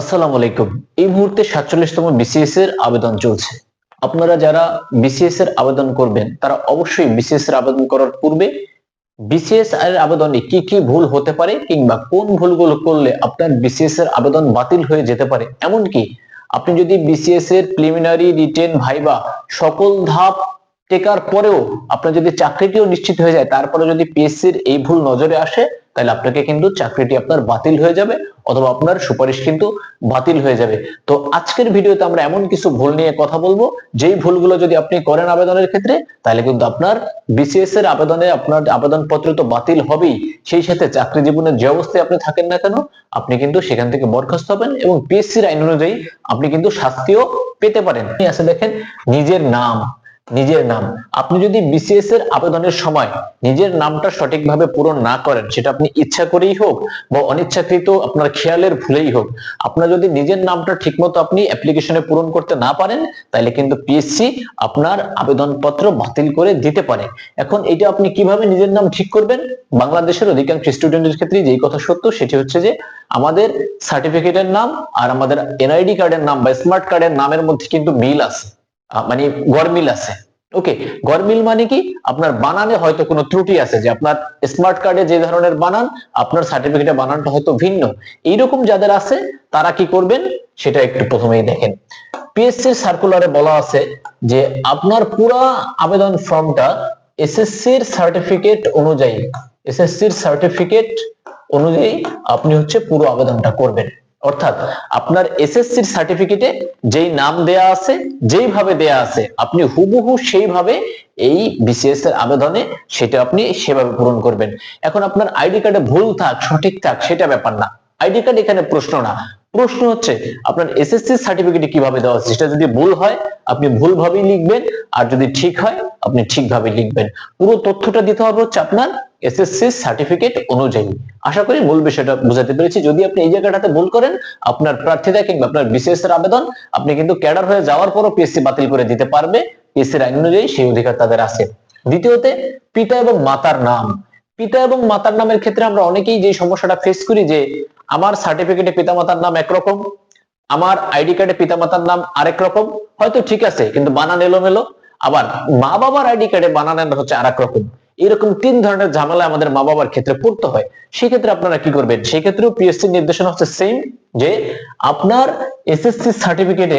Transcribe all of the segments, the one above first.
আসসালামু আলাইকুম। এই মুহূর্তে সাতচল্লিশতম বিসিএস এর আবেদন চলছে। আপনারা যারা বিসিএস এর আবেদন করবেন, তারা অবশ্যই বিসিএস এর আবেদন করার পূর্বে বিসিএস এর আবেদনে কি কি ভুল হতে পারে কিংবা কোন ভুলগুলো করলে আপনার বিসিএস এর আবেদন বাতিল হয়ে যেতে পারে, এমনকি আপনি যদি বিসিএস এর প্রিলিমিনারি রিটেন ভাইবা সকল ধাপ টেকার পরেও আপনার যদি চাকরিটিও নিশ্চিত হয়ে যায় তারপরে যদি পিএসসির এই ভুল নজরে আসে তাহলে আপনাকে কিন্তু চাকরিটি আপনার বাতিল হয়ে যাবে অথবা আপনার সুপারিশ কিন্তু বাতিল হয়ে যাবে। তো আজকের ভিডিওতে আমরা এমন কিছু ভুল নিয়ে কথা বলব, যেই ভুলগুলো যদি আপনি করেন আবেদনের ক্ষেত্রে, তাহলে কিন্তু আপনার বিসিএস এর আবেদনে আপনার আবেদনপত্র তো বাতিল হবেই। সেই সাথে চাকরি জীবনের যে অবস্থায় আপনি থাকেন না কেন, আপনি কিন্তু সেখান থেকে বরখাস্ত হবেন এবং পিএসসির আইন অনুযায়ী আপনি কিন্তু শাস্তিও পেতে পারেন। আছে দেখেন, নিজের নাম নিজের নাম। আপনি যদি বিসিএস এর আবেদনের সময় নিজের নামটা সঠিকভাবে পূরণ না করেন, সেটা আপনি ইচ্ছা করেই হোক বা অনিচ্ছাকৃত আপনার খেয়ালের ভুলেই হোক, আপনার যদি নিজের নামটা ঠিকমতো আপনি অ্যাপ্লিকেশনে পূরণ করতে না পারেন তাহলে কিন্তু পিএসসি আপনার আবেদনপত্র বাতিল করে দিতে পারে। এখন এটা আপনি কীভাবে নিজের নাম ঠিক করবেন? বাংলাদেশের অধিকাংশ স্টুডেন্টের ক্ষেত্রে যেই কথা সত্য, সেটি হচ্ছে যে আমাদের সার্টিফিকেটের নাম আর আমাদের এনআইডি কার্ডের নাম বা স্মার্ট কার্ডের নামের মধ্যে কিন্তু মিল আছে। মানে গরমিল আছে। ওকে গরমিল মানে কি? আপনার বানানে হয়তো কোনো ত্রুটি আছে, যে আপনার স্মার্ট কার্ডে যে ধরনের বানান, আপনার সার্টিফিকেটে বানানটা হয়তো ভিন্ন। এইরকম যাদের আছে, তারা কি করবেন? সেটা একটু প্রথমেই দেখেন। পিএসসির সার্কুলারে বলা আছে যে আপনার পুরা আবেদন ফর্মটা এসএসসির সার্টিফিকেট অনুযায়ী এসএসসির সার্টিফিকেট অনুযায়ী আপনি হচ্ছে পুরো আবেদনটা করবেন। অর্থাৎ আপনার এসএসসির সার্টিফিকেটে যেই নাম দেয়া আছে, যেইভাবে দেয়া আছে, আপনি হুবহু সেইভাবে এই বিসিএস এর আবেদনে সেটা আপনি সেভাবে পূরণ করবেন। এখন আপনার আইডি কার্ডে ভুল থাক, সঠিক থাক, সেটা ব্যাপার না। আইডি কার্ড এখানে প্রশ্ন না। প্রশ্ন হচ্ছে, আপনার এসএসসি সার্টিফিকেটে কীভাবে দেওয়া আছে? সেটা যদি ভুল হয়, আপনি ভুল ভাবেই লিখবেন, আর যদি ঠিক হয়, আপনি ঠিকভাবে লিখবেন। পুরো তথ্যটা দিতে হবে হচ্ছে আপনার এসএসসি সার্টিফিকেট অনুযায়ী। আশা করি মূল বিষয়টা বুঝাতে পেরেছি। যদি আপনি এই জায়গাটাতে ভুল করেন, আপনার প্রার্থীতা কিংবা আপনার বিসিএস এর আবেদন, আপনি কিন্তু ক্যাডার হয়ে যাওয়ার পরও পিএসসি বাতিল করে দিতে পারবে। পিএসসি আইন অনুযায়ী সেই অধিকার তাদের আছে। দ্বিতীয়তে, পিতা এবং মাতার নাম। পিতা এবং মাতার নামের ক্ষেত্রে আমরা অনেকেই যে সমস্যাটা ফেস করি যে, আমার সার্টিফিকেটে পিতামাতার নাম একরকম, আমার আইডি কার্ডে পিতা মাতার নাম আরেক রকম, হয়তো ঠিক আছে, কিন্তু বানান এলোমেলো। আবার মা বাবার আইডি কার্ডে বানান হচ্ছে আরেক রকম। এরকম তিন ধরনের ঝামেলা আমাদের মা বাবার ক্ষেত্রে পড়তে হয়। সেক্ষেত্রে আপনারা কি করবেন? সেক্ষেত্রেও পিএসসি নির্দেশনা হচ্ছে সেম যে আপনার এসএসসি সার্টিফিকেটে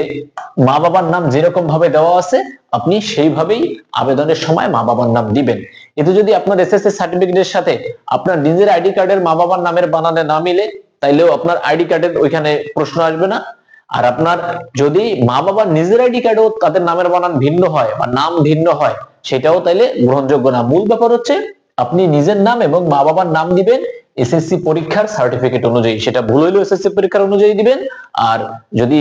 মা বাবার নাম যেরকম ভাবে দেওয়া আছে, আপনি সেইভাবেই আবেদনের সময় মা বাবার নাম দিবেন। এতে যদি আপনার এসএসসি সার্টিফিকেটের সাথে আপনার নিজের আইডি কার্ডের মা বাবার নামের বানানে না মিলে, তাইলেও আপনার আইডি কার্ডের ওইখানে প্রশ্ন আসবে না। আর আপনার যদি মা বাবার নিজের আইডি কার্ডেও তাদের নামের বানান ভিন্ন হয় বা নাম ভিন্ন হয় সেটাও তাইলে গ্রহণযোগ্য না। মূল ব্যাপার হচ্ছে, আপনি নিজের নাম এবং মা বাবার নাম দিবেন এসএসসি পরীক্ষার সার্টিফিকেট অনুযায়ী। সেটা ভুল হইলেও এসএসসি পরীক্ষার অনুযায়ী দিবেন। আর যদি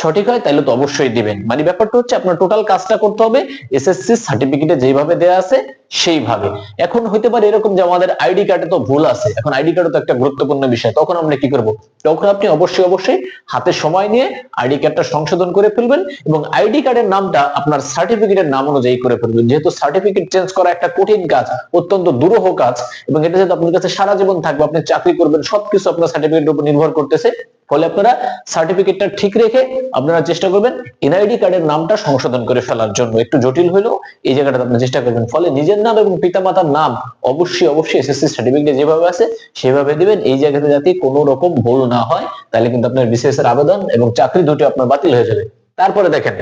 সঠিক হয় তাহলে তো অবশ্যই দিবেন। মানে ব্যাপারটা হচ্ছে আপনার টোটাল কাজটা করতে হবে এসএসসি সার্টিফিকেটে যেভাবে দেয়া আছে, সেইভাবে। এখন হইতে পারে এরকম যে আমাদের আইডি কার্ডে তো ভুল আছে। এখন আইডি কার্ডে তো একটা গুরুত্বপূর্ণ বিষয়, তখন আমরা কি করব? তখন আপনি অবশ্যই অবশ্যই হাতে সময় নিয়ে আইডি কার্ডটা সংশোধন করে ফেলবেন এবং আইডি কার্ডের নামটা আপনার সার্টিফিকেটের নাম অনুযায়ী করে ফেলবেন। যেহেতু সার্টিফিকেট চেঞ্জ করা একটা কঠিন কাজ, অত্যন্ত দুরূহ কাজ এবং এটা যেহেতু আপনার কাছে সারা জীবন থাকবে, আপনি চাকরি করবেন, সবকিছু আপনার সার্টিফিকেটের উপর নির্ভর করতেছে ফলে আপনারা সার্টিফিকেটটা ঠিক রেখে আপনারা চেষ্টা করবেন এনআইডি কার্ডের নামটা সংশোধন করে ফেলার জন্য। একটু জটিল হলেও এই জায়গাটা আপনি চেষ্টা করবেন। ফলে নিজের নাম এবং পিতামাতার নাম অবশ্যই অবশ্যই এসএসসি সার্টিফিকেটে যেভাবে আছে, সেভাবে দিবেন। এই জায়গাতে যাতে কোনো রকম ভুল না হয়, তাহলে কিন্তু আপনার বিসিএস এর আবেদন এবং চাকরি দুটো আপনার বাতিল হয়ে যাবে। তারপরে দেখেন,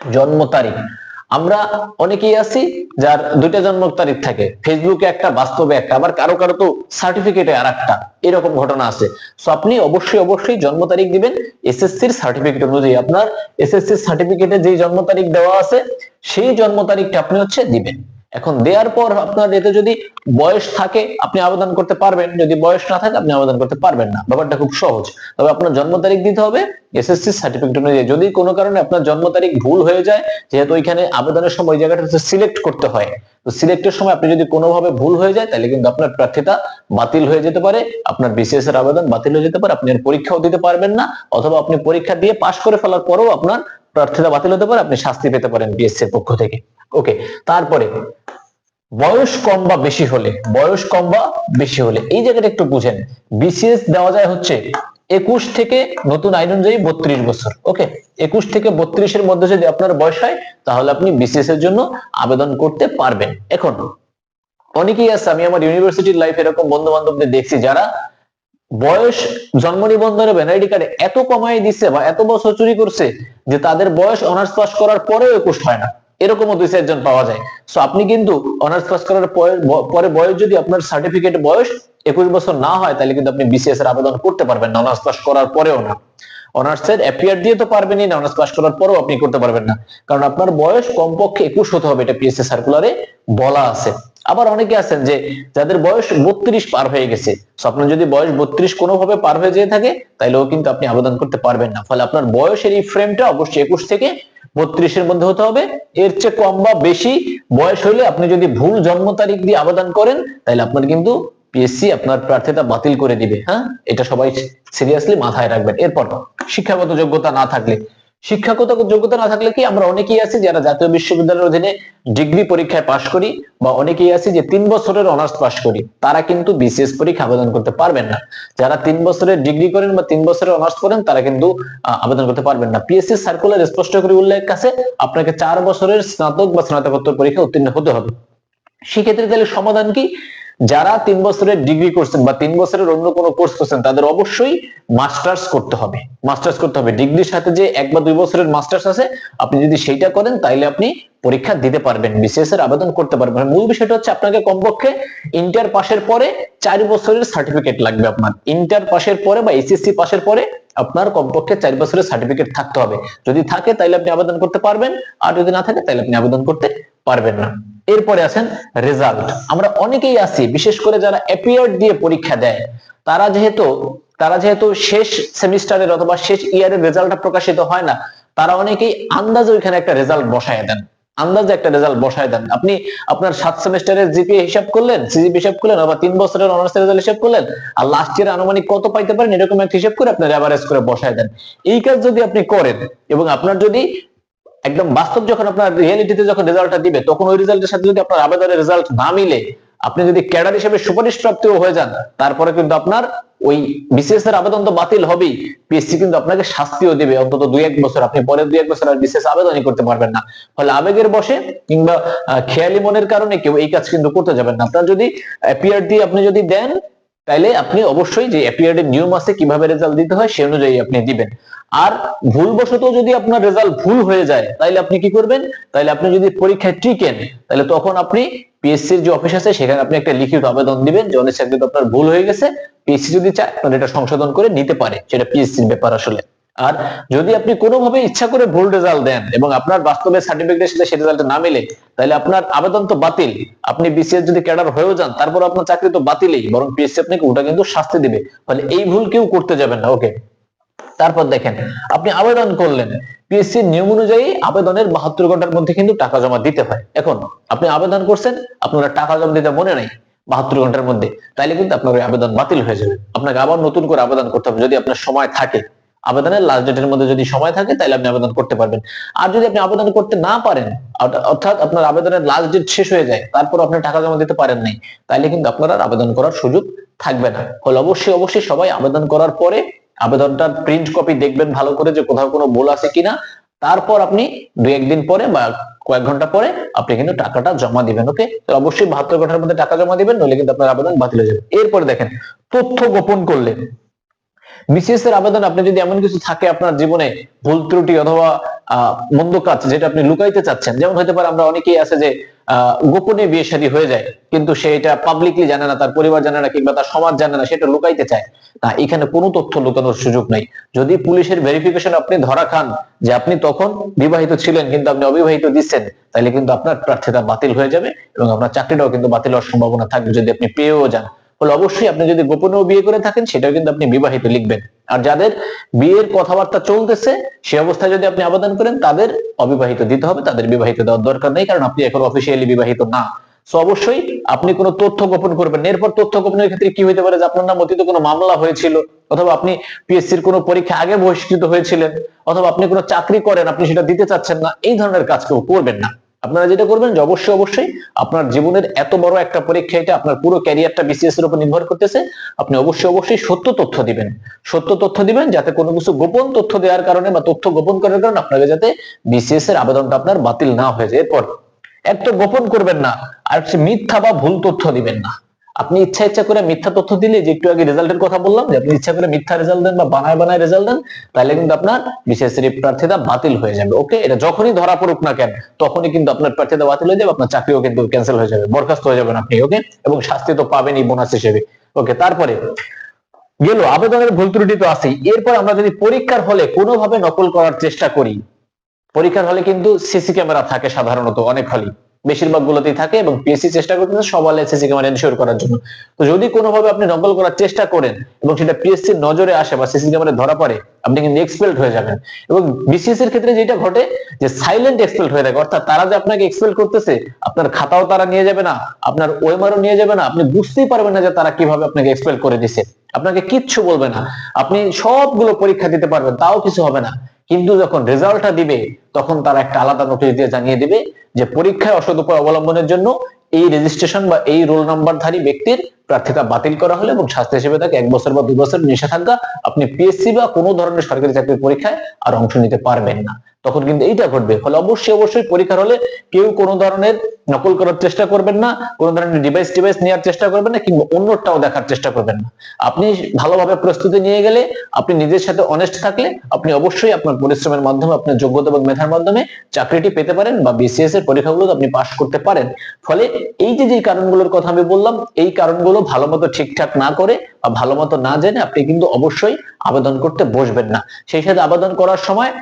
জন্ম তারিখ। আমরা অনেকেই আছি যার দুইটা জন্ম তারিখ থাকে। ফেসবুকে একটা, বাস্তবে একটা। আবার কারও কারও তো সার্টিফিকেটে আর একটা এরকম ঘটনা আছে। সো আপনি অবশ্যই অবশ্যই জন্ম তারিখ দিবেন। এসএসসির সার্টিফিকেট অনুযায়ী আপনার এসএসসি সার্টিফিকেটে যে জন্ম তারিখ দেওয়া আছে, সেই জন্ম তারিখটা আপনি হচ্ছে দিবেন। এখন দেওয়ার পর আপনার এতে যদি বয়স থাকে, আপনি আবেদন করতে পারবেন। যদি বয়স না থাকে, আপনি আবেদন করতে পারবেন না। ব্যাপারটা খুব সহজ। তবে আপনার জন্ম তারিখ দিতে হবে এসএসসি সার্টিফিকেট অনুযায়ী। যদি কোনো কারণে আপনার জন্ম তারিখ ভুল হয়ে যায়, যেহেতু ওইখানে আবেদনের সময় জায়গাটা সিলেক্ট করতে হয়। তো সিলেক্টের সময় আপনি যদি কোনোভাবে ভুল হয়ে যায়, তাহলে কিন্তু আপনার প্রার্থিতা বাতিল হয়ে যেতে পারে। আপনার বিসিএস এর আবেদন বাতিল হয়ে যেতে পারে। আপনি আর পরীক্ষাও দিতে পারবেন না। অথবা আপনি পরীক্ষা দিয়ে পাশ করে ফেলার পরেও আপনার প্রার্থিতা বাতিল হতে পারে। আপনি শাস্তি পেতে পারেন বিএসসি এর পক্ষ থেকে। ওকে তারপরে বয়স কম বা বেশি হলে, বয়স কম বা বেশি হলে, এই জায়গাটা একটু বুঝেন। বিসিএস দেওয়া যায় হচ্ছে একুশ থেকে নতুন আইন অনুযায়ী বত্রিশ বছর ওকে একুশ থেকে বত্রিশের মধ্যে যদি আপনার বয়স হয়, তাহলে আপনি বিসিএস এর জন্য আবেদন করতে পারবেন। এখন, অনেকেই আছে, আমি আমার ইউনিভার্সিটির লাইফ এরকম বন্ধু বান্ধবদের দেখছি যারা বয়স, জন্ম নিবন্ধনের এনআইডি কার্ডে এত কমাই দিচ্ছে বা এত বছর চুরি করছে যে তাদের বয়স অনার্স পাস করার পরেও একুশ হয় না। এরকমও দুই চারজন পাওয়া যায়। সো আপনি কিন্তু অনার্স পাস করার পরে- বয়স যদি আপনার সার্টিফিকেট বয়স একুশ বছর না হয়, তাহলে কিন্তু আপনি বিসিএস এর আবেদন করতে পারবেন না অনার্স পাস করার পরেও না। অনার্স এর অ্যাপিয়ার দিয়ে তো পারবেনই না অনার্স পাস করার পরেও আপনি করতে পারবেন না। কারণ আপনার বয়স কমপক্ষে একুশ হতে হবে, এটা পিএসসি সার্কুলারে বলা আছে। আবার অনেকে আছেন যে, যাদের বয়স বত্রিশ পার হয়ে গেছে আপনার যদি বয়স বত্রিশ কোনোভাবে পার হয়ে যেয়ে থাকে তাহলেও কিন্তু আপনি আবেদন করতে পারবেন না। ফলে আপনার বয়সের এই ফ্রেমটা অবশ্যই একুশ থেকে বত্রিশের মধ্যে হতে হবে। এর চেয়ে কম বা বেশি বয়স হলে আপনি যদি ভুল জন্ম তারিখ দিয়ে আবেদন করেন, তাহলে আপনার কিন্তু পিএসসি আপনার প্রার্থিতা বাতিল করে দিবে হ্যাঁ? এটা সবাই সিরিয়াসলি মাথায় রাখবেন। এরপর শিক্ষাগত যোগ্যতা না থাকলে। শিক্ষাগত যোগ্যতা না থাকলে কি আমরা অনেকেই আছি যারা জাতীয় বিশ্ববিদ্যালয়ের অধীনে ডিগ্রি পরীক্ষায় পাশ করি বা অনেকেই আছি যে তিন বছরের অনার্স পাশ করি? তারা কিন্তু বিসিএস পরীক্ষা আবেদন করতে পারবেন না। যারা তিন বছরের ডিগ্রি করেন বা তিন বছরের অনার্স করেন তারা কিন্তু আবেদন করতে পারবেন না। পিএসসি সার্কুলার স্পষ্ট করে উল্লেখ আছে, আপনাকে চার বছরের স্নাতক বা স্নাতকোত্তর পরীক্ষা উত্তীর্ণ হতে হবে। সেক্ষেত্রে তাহলে সমাধান কি? যারা তিন বছরের ডিগ্রি করছেন বা তিন বছরের অন্য কোনো কোর্স করছেন, তাদের অবশ্যই মাস্টার্স করতে হবে। মাস্টার্স করতে হবে। ডিগ্রির সাথে যে এক বা দুই বছরের মাস্টার্স আছে, আপনি যদি সেইটা করেন, তাইলে আপনি পরীক্ষা দিতে পারবেন বিসিএস এর আবেদন করতে পারবেন। মূল বিষয়টা হচ্ছে আপনাকে কমপক্ষে ইন্টার পাশের পরে চার বছরের সার্টিফিকেট লাগবে আপনার। ইন্টার পাশের পরে বা এইচএসসি পাশের পরে আপনার কমপক্ষে চার বছরের সার্টিফিকেট থাকতে হবে। যদি থাকে তাহলে আপনি আবেদন করতে পারবেন। আর যদি না থাকে তাহলে আপনি আবেদন করতে পারবেন না। এরপরে আছেন রেজাল্ট আমরা অনেকেই আছি, বিশেষ করে যারা অ্যাপিয়ার দিয়ে পরীক্ষা দেয়, তারা যেহেতু তারা যেহেতু শেষ সেমিস্টারের অথবা শেষ ইয়ারের রেজাল্টটা প্রকাশিত হয় না, তারা অনেকেই আন্দাজে ওইখানে একটা রেজাল্ট বসায় দেন। আন্দাজে একটা রেজাল্ট বসায় দেন। আপনি আপনার সাত সেমিস্টারের জিপিএ হিসাব করলেন সিজিপি হিসাব করলেন, অথবা তিন বছরের অনার্স রেজাল্ট হিসাব করলেন, আর লাস্ট ইয়ার আনুমানিক কত পাইতে পারেন, এরকম একটা হিসাব করে আপনার এভারেজ করে বসায় দেন। এই কাজ যদি আপনি করেন, এবং আপনার যদি একদম বাস্তব যখন আপনার রিয়েলিটিতে যখন রেজাল্টটা দিবে, তখন ওই রেজাল্টের সাথে যদি আপনার আবেদনের রেজাল্ট না মিলে, আপনি যদি ক্যাডার হিসেবে সুপারিশ প্রাপ্তিও হয়ে যান, তারপরে কিন্তু আপনার ওই বিসিএস এর আবেদন তো বাতিল হবেই। পিএসসি কিন্তু আপনাকে শাস্তিও দেবে। অন্তত দুই এক বছর। আপনি পরে দুই এক বছর আর বিসিএস আবেদনই করতে পারবেন না। ফলে আবেগের বসে কিংবা খেয়ালি মনের কারণে কেউ এই কাজ কিন্তু করতে যাবেন না। আপনার যদি অ্যাপিয়ার দিয়ে আপনি যদি দেন তাইলে আপনি অবশ্যই যে অ্যাপিয়ার্ডের নিয়ম আছে কীভাবে রেজাল্ট দিতে হয় সে অনুযায়ী আপনি দিবেন। আর ভুলবশত যদি আপনার রেজাল্ট ভুল হয়ে যায় তাহলে আপনি কি করবেন? তাহলে আপনি যদি পরীক্ষায় টিকেন তাহলে তখন আপনি পিএসসি এর যে অফিস আছে, সেখানে আপনি একটা লিখিত আবেদন দিবেন যে অনেক আপনার ভুল হয়ে গেছে। পিএসসি যদি চায় তাহলে এটা সংশোধন করে নিতে পারে সেটা পিএসসির ব্যাপার আসলে। আর যদি আপনি কোনোভাবে ইচ্ছা করে ভুল রেজাল্ট দেন এবং আপনার বাস্তবে সার্টিফিকেটের সাথে সেই রেজাল্ট না মিলে, তাহলে আপনার আবেদন তো বাতিল। আপনি বিসিএস যদি ক্যাডার হয়েও যান, তারপর আপনার চাকরি তো বাতিলই, বরং পিএসসি আপনাকে ওটা কিন্তু শাস্তি দিবে। ফলে এই ভুল কেউ করতে যাবেন না ওকে তারপর দেখেন, আপনি আবেদন করলেন। পিএসসির নিয়ম অনুযায়ী আবেদনের বাহাত্তর ঘণ্টার মধ্যে কিন্তু টাকা জমা দিতে হয়। এখন, আপনি আবেদন করছেন, আপনারা টাকা জমা দিতে মনে নাই বাহাত্তর ঘণ্টার মধ্যে, তাইলে কিন্তু আপনার আবেদন বাতিল হয়ে যাবে। আপনাকে আবার নতুন করে আবেদন করতে হবে যদি আপনার সময় থাকে। আবেদনের লাস্ট ডেটের মধ্যে যদি সময় থাকে, তাহলে আপনি আবেদন করতে পারবেন। আর যদি আপনি আবেদন করতে না পারেন, অর্থা- অর্থাৎ আপনার আবেদনের লাস্ট ডেট শেষ হয়ে যায়, তারপর আপনি টাকা জমা দিতে পারেন নাই, তাহলে কিন্তু আপনার আর আবেদন করার সুযোগ থাকবে না। ফলে অবশ্যই অবশ্যই সবাই আবেদন করার পরে আবেদনটার প্রিন্ট কপি দেখবেন ভালো করে যে কোথাও কোনো ভুল আছে কিনা। তারপর আপনি দুই একদিন পরে বা কয়েক ঘণ্টা পরে আপনি কিন্তু টাকাটা জমা দিবেন ওকে অবশ্যই বাহাত্তর ঘণ্টার মধ্যে টাকা জমা দিবেন, নইলে কিন্তু আপনার আবেদন বাতিল হয়ে যাবে। এরপরে দেখেন, তথ্য গোপন করলে। বিসিএস এর আবেদন আপনি যদি এমন কিছু থাকে আপনার জীবনে ভুল ত্রুটি অথবা মন্দ কাজ যেটা আপনি লুকাইতে চাচ্ছেন, যেমন হতে পারে আমরা অনেকেই আছে যে গোপনে বিয়ে শাদী হয়ে যায়, কিন্তু সে এটা পাবলিকলি জানে না, তার পরিবার জানে না কিংবা তার সমাজ জানে না, সেটা লুকাইতে চায়। না এখানে কোনো তথ্য লুকানোর সুযোগ নাই। যদি পুলিশের ভেরিফিকেশন আপনি ধরা খান যে আপনি তখন বিবাহিত ছিলেন কিন্তু আপনি অবিবাহিত দিচ্ছেন, তাহলে কিন্তু আপনার প্রার্থিতা বাতিল হয়ে যাবে এবং আপনার চাকরিটাও কিন্তু বাতিল হওয়ার সম্ভাবনা থাকবে যদি আপনি পেয়েও যান। ফলে অবশ্যই আপনি যদি গোপনেও বিয়ে করে থাকেন, সেটাও কিন্তু আপনি বিবাহিত লিখবেন। আর যাদের বিয়ের কথাবার্তা চলতেছে, সে অবস্থায় যদি আপনি আবেদন করেন, তাদের অবিবাহিত দিতে হবে, তাদের বিবাহিত দেওয়ার দরকার নেই, কারণ আপনি এখন অফিসিয়ালি বিবাহিত না। তো অবশ্যই আপনি কোনো তথ্য গোপন করবেন এরপর তথ্য গোপনের ক্ষেত্রে কি হতে পারে যে আপনার নাম অতীত কোনো মামলা হয়েছিল, অথবা আপনি পিএসসির কোনো পরীক্ষা আগে বহিষ্কৃত হয়েছিলেন, অথবা আপনি কোনো চাকরি করেন, আপনি সেটা দিতে চাচ্ছেন না, এই ধরনের কাজ কেউ করবেন না। আপনারা যেটা করবেন যে অবশ্যই অবশ্যই আপনার জীবনের এত বড় একটা পরীক্ষা এটা আপনার পুরো ক্যারিয়ারটা বিসিএস এর উপর নির্ভর করতেছে। আপনি অবশ্যই অবশ্যই সত্য তথ্য দিবেন। সত্য তথ্য দিবেন যাতে কোনো কিছু গোপন তথ্য দেওয়ার কারণে বা তথ্য গোপন করার কারণে আপনাকে যাতে বিসিএস এর আবেদনটা আপনার বাতিল না হয়ে যায়। এরপর এক তো গোপন করবেন না, আর হচ্ছে মিথ্যা বা ভুল তথ্য দিবেন না। আপনি ইচ্ছা ইচ্ছা করে মিথ্যা তথ্য দিলে যে একটু আগে রেজাল্টের কথা বললাম, যে আপনি ইচ্ছা করে মিথ্যা রেজাল্ট দেন বা বানায় বানায় রেজাল্ট দেন, তাহলে কিন্তু আপনার বিশেষ প্রার্থিতা বাতিল হয়ে যাবে ওকে এটা যখনই ধরা পড়ুক না কেন, তখনই কিন্তু আপনার প্রার্থিতা বাতিল হয়ে যাবে, আপনার চাকরিও কিন্তু ক্যান্সেল হয়ে যাবে, বরখাস্ত হয়ে যাবেন আপনি ওকে এবং শাস্তি তো পাবেনই বোনাস হিসেবে ওকে তারপরে গেল, আবেদনের ভুল ত্রুটি তো আছেই, এরপর আমরা যদি পরীক্ষার হলে কোনোভাবে নকল করার চেষ্টা করি, পরীক্ষার হলে কিন্তু সিসি ক্যামেরা থাকে সাধারণত, অনেক হলেই বেশিরভাগ গুলোতেই থাকে এবং পিএসসি চেষ্টা করতেছে সবাই সিসি ক্যামেরা এনশিওর করার জন্য। তো যদি কোনোভাবে আপনি নকল করার চেষ্টা করেন এবং সেটা পিএসসির নজরে আসে বা সিসি ক্যামেরা ধরা পড়ে, আপনি কিন্তু এক্সপেল্ড হয়ে যাবেন। এবং বিসিএস এর ক্ষেত্রে যেটা ঘটে, যে সাইলেন্ট এক্সপেল্ড হয়ে থাকে, অর্থাৎ তারা যে আপনাকে এক্সপেল করতেছে, আপনার খাতাও তারা নিয়ে যাবে না, আপনার ওয়েমারও নিয়ে যাবে না, আপনি বুঝতেই পারবেন না যে তারা কীভাবে আপনাকে এক্সপেল করে দিছে। আপনাকে কিচ্ছু বলবে না। আপনি সবগুলো পরীক্ষা দিতে পারবেন, তাও কিছু হবে না। কিন্তু যখন রেজাল্টটা দিবে, তখন তারা একটা আলাদা নোটিশ দিয়ে জানিয়ে দিবে যে পরীক্ষায় অসৎ উপায় অবলম্বনের জন্য এই রেজিস্ট্রেশন বা এই রোল নাম্বারধারী ব্যক্তির প্রার্থিতা বাতিল করা হলে এবং শাস্তি হিসেবে তাকে এক বছর বা দুই বছর নিষেধাজ্ঞা আপনি পিএসসি বা কোনো ধরনের সরকারি চাকরির পরীক্ষায় আর অংশ নিতে পারবেন না। তখন কিন্তু এইটা ঘটবে। ফলে অবশ্যই অবশ্যই পরীক্ষার হলে কেউ কোনো ধরনের নকল করার চেষ্টা করবেন না, কোনো ধরনের ডিভাইস ডিভাইস নেওয়ার চেষ্টা করবেন না, কিংবা অন্যটাও দেখার চেষ্টা করবেন না। আপনি ভালোভাবে প্রস্তুতি নিয়ে গেলে, আপনি নিজের সাথে অনেস্ট থাকলে, আপনি অবশ্যই আপনার পরিশ্রমের মাধ্যমে, আপনার যোগ্যতা এবং মেধার মাধ্যমে চাকরিটি পেতে পারেন বা বিসিএস এর পরীক্ষাগুলো আপনি পাশ করতে পারেন। ফলে এই যে যে কারণগুলোর কথা আমি বললাম, এই কারণগুলো ভালো মতো ঠিকঠাক না করে বা ভালো মতো না জেনে আপনি কিন্তু অবশ্যই আবেদন করতে বসবেন না। সেই সাথে আবেদন করার সময়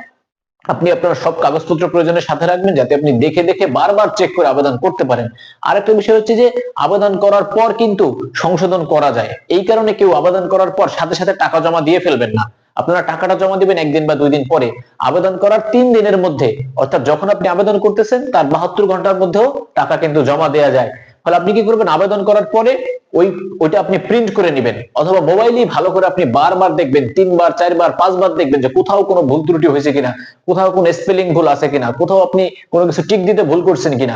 আপনি আপনার সব কাগজপত্র প্রয়োজনের সাথে রাখবেন যাতে আপনি দেখে দেখে বারবার চেক করে আবেদন করতে পারেন। আরেকটা বিষয় হচ্ছে যে, আবেদন করার পর কিন্তু সংশোধন করা যায়। এই কারণে কেউ আবেদন করার পর সাথে সাথে টাকা জমা দিয়ে ফেলবেন না। আপনারা টাকাটা জমা দিবেন একদিন বা দুই দিন পরে। আবেদন করার তিন দিনের মধ্যে, অর্থাৎ যখন আপনি আবেদন করতেছেন, তার বাহাত্তর ঘণ্টার মধ্যেও টাকা কিন্তু জমা দেওয়া যায়। ফলে আপনি কি করবেন? আবেদন করার পরে ওই, ওইটা আপনি প্রিন্ট করে নেবেন। অথবা মোবাইলেই ভালো করে আপনি বারবার দেখবেন, তিনবার, চারবার, পাঁচবার দেখবেন যে কোথাও কোনো ভুল ত্রুটি হয়েছে কিনা, কোথাও কোনো স্পেলিং ভুল আছে কিনা, কোথাও আপনি কোনো কিছু টিক দিতে ভুল করছেন কিনা।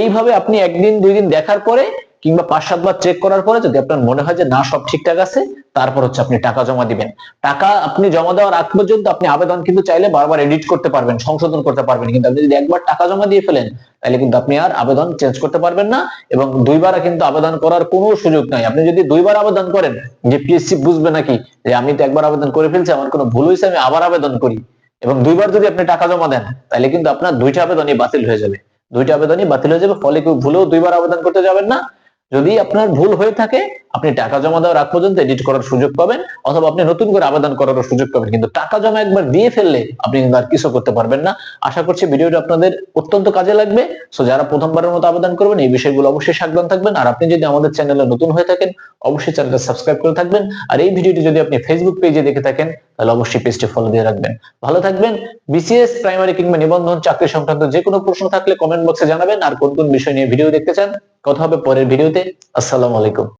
এইভাবে আপনি একদিন, দুই দিন দেখার পরে কিংবা পাঁচ সাতবার চেক করার পরে যদি আপনার মনে হয় যে না, সব ঠিকঠাক আছে, তারপর হচ্ছে আপনি টাকা জমা দিবেন। টাকা আপনি জমা দেওয়ার আগ পর্যন্ত আপনি আবেদন কিন্তু চাইলে বারবার এডিট করতে পারবেন, সংশোধন করতে পারবেন। কিন্তু আপনি যদি একবার টাকা জমা দিয়ে ফেলেন, তাহলে কিন্তু আপনি আর আবেদন চেঞ্জ করতে পারবেন না এবং দুইবার কিন্তু আবেদন করার কোনো সুযোগ নাই। আপনি যদি দুইবার আবেদন করেন, যে পিএসসি বুঝবে নাকি যে আমি তো একবার আবেদন করে ফেলছি, আমার কোনো ভুল হয়েছে, আমি আবার আবেদন করি। এবং দুইবার যদি আপনি টাকা জমা দেন, তাহলে কিন্তু আপনার দুইটা আবেদনই বাতিল হয়ে যাবে। দুইটা আবেদনই বাতিল হয়ে যাবে, ফলে কেউ ভুলেও দুইবার আবেদন করতে যাবেন না। যদি আপনার ভুল হয়ে থাকে আপনি টাকা জমা দেওয়ার আগ পর্যন্ত এডিট করার সুযোগ পাবেন, অথবা আপনি নতুন করে আবেদন করার সুযোগ পাবেন। কিন্তু টাকা জমা একবার দিয়ে ফেললে আপনি আর কিছু করতে পারবেন না। আশা করছি ভিডিওটা আপনাদের অত্যন্ত কাজে লাগবে। সো যারা প্রথমবারের মতো আবেদন করবেন, এই বিষয়গুলো অবশ্যই সাবধান থাকবেন। আর আপনি যদি আমাদের চ্যানেলে নতুন হয়ে থাকেন, অবশ্যই চ্যানেলটা সাবস্ক্রাইব করে থাকবেন। আর এই ভিডিওটি যদি আপনি ফেসবুক পেজে দেখে থাকেন, তাহলে অবশ্যই পেজটি ফলো দিয়ে রাখবেন। ভালো থাকবেন। বিসিএস প্রাইমারি কিংবা নিবন্ধন, চাকরি সংক্রান্ত যে কোনো প্রশ্ন থাকলে কমেন্ট বক্সে জানাবেন। আর কোন কোন বিষয় নিয়ে ভিডিও দেখতে চান, কথা হবে পরের ভিডিওতে। আসসালামু আলাইকুম।